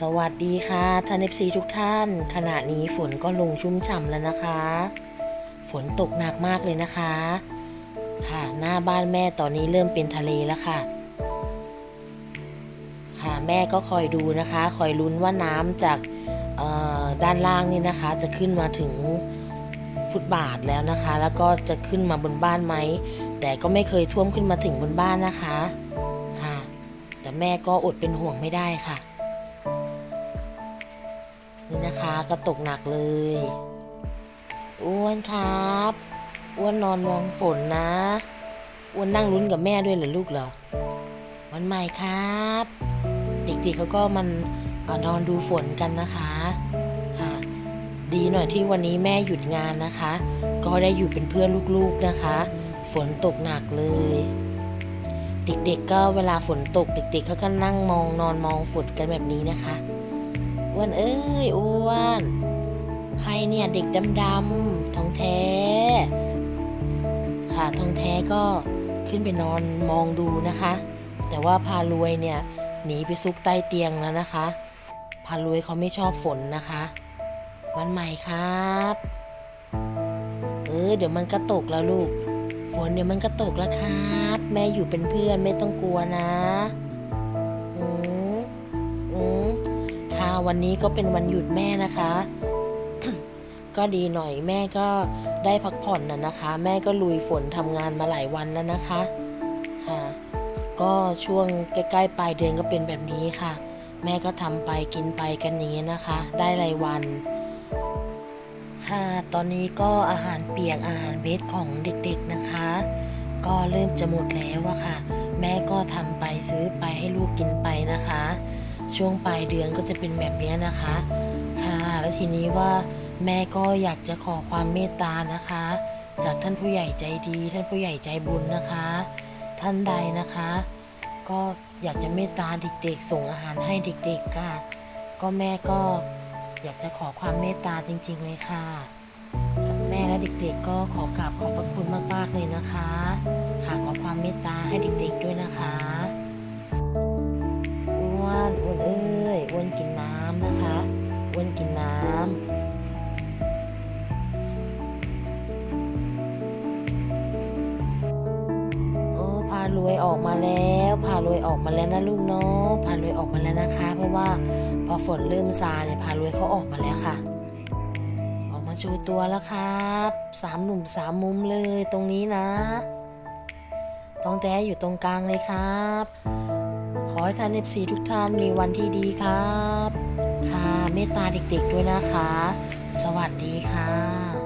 สวัสดีค่ะท่านเอฟซีทุกท่าน ขณะนี้ฝนก็ลงชุ่มฉ่ำแล้วนะคะ ฝนตกหนักมากเลยนะคะ ค่ะหน้าบ้านแม่ตอนนี้เริ่มเป็นทะเลแล้วค่ะ ค่ะแม่ก็คอยดูนะคะ คอยลุ้นว่าน้ำจากด้านล่างนี่นะคะ จะขึ้นมาถึงฟุตบาทแล้วนะคะ แล้วก็จะขึ้นมาบนบ้านไหม แต่ก็ไม่เคยท่วมขึ้นมาถึงบนบ้านนะคะ ค่ะ แต่แม่ก็อดเป็นห่วงไม่ได้ค่ะ นี่นะคะก็ตกหนักเลย อ้วนครับ อ้วนนอนมองฝนนะ อ้วนนั่งลุ้นกับแม่ด้วยเหรอลูกเหรอวันใหม่ครับ เด็กๆเขาก็มันนอนดูฝนกันนะคะค่ะ ดีหน่อยที่วันนี้แม่หยุดงานนะคะ ก็ได้อยู่เป็นเพื่อนลูกๆนะคะ ฝนตกหนักเลย เด็กๆก็เวลาฝนตก เด็กๆเขาก็นั่งมองนอนมองฝนกันแบบนี้นะคะ อ้วนเอ้ยอ้วน ใครเนี่ยเด็กดำๆทองแท้ ค่ะทองแท้ก็ขึ้นไปนอนมองดูนะคะ แต่ว่าพารวยเนี่ยหนีไปซุกใต้เตียงแล้วนะคะ พารวยเขาไม่ชอบฝนนะคะ วันใหม่ครับเออเดี๋ยวมันก็ตกแล้วลูก ฝนเดี๋ยวมันก็ตกแล้วครับ แม่อยู่เป็นเพื่อนไม่ต้องกลัวนะ วันนี้ก็เป็นวันหยุดแม่นะคะ ก็ดีหน่อยแม่ก็ได้พักผ่อนนะนะคะ แม่ก็ลุยฝนทำงานมาหลายวันแล้วนะคะค่ะ ก็ช่วงใกล้ๆปลายเดือนก็เป็นแบบนี้ค่ะ แม่ก็ทำไปกินไปกันอย่างนี้นะคะ ได้รายวันค่ะ ตอนนี้ก็อาหารเปียกอาหารเบสของเด็กๆนะคะ ก็เริ่มจะหมดแล้วอะค่ะ แม่ก็ทำไปซื้อไปให้ลูกกินไปนะคะ ช่วงปลายเดือนก็จะเป็นแบบนี้นะคะ ค่ะ แล้วทีนี้ว่าแม่ก็อยากจะขอความเมตตานะคะ จากท่านผู้ใหญ่ใจดี ท่านผู้ใหญ่ใจบุญนะคะ ท่านใดนะคะ ก็อยากจะเมตตาเด็กๆ ส่งอาหารให้เด็กๆค่ะ ก็แม่ก็อยากจะขอความเมตตาจริง ๆ เลยค่ะแม่และเด็กๆ ก็ขอกราบขอบพระคุณมากๆเลยนะคะ ค่ะขอความเมตตาให้เด็กๆด้วยนะคะารวยออกมาแล้วพารวยออกมาแล้วนะลูกเนาะพารวยออกมาแล้วนะคะ เพราะว่าพอฝนเริ่มซาเนี่ยพารวยเขาออกมาแล้วค่ะ ออกมาชว์ตัวแล้วครับสามหนุ่มสามมุมเลยตรงนี้นะตองแต้อยู่ตรงกลางเลยครับ ขอให้ท่านเอฟซีทุกท่านมีวันที่ดีครับ ค่ะเมตตาเด็กๆด้วยนะคะ สวัสดีค่ะ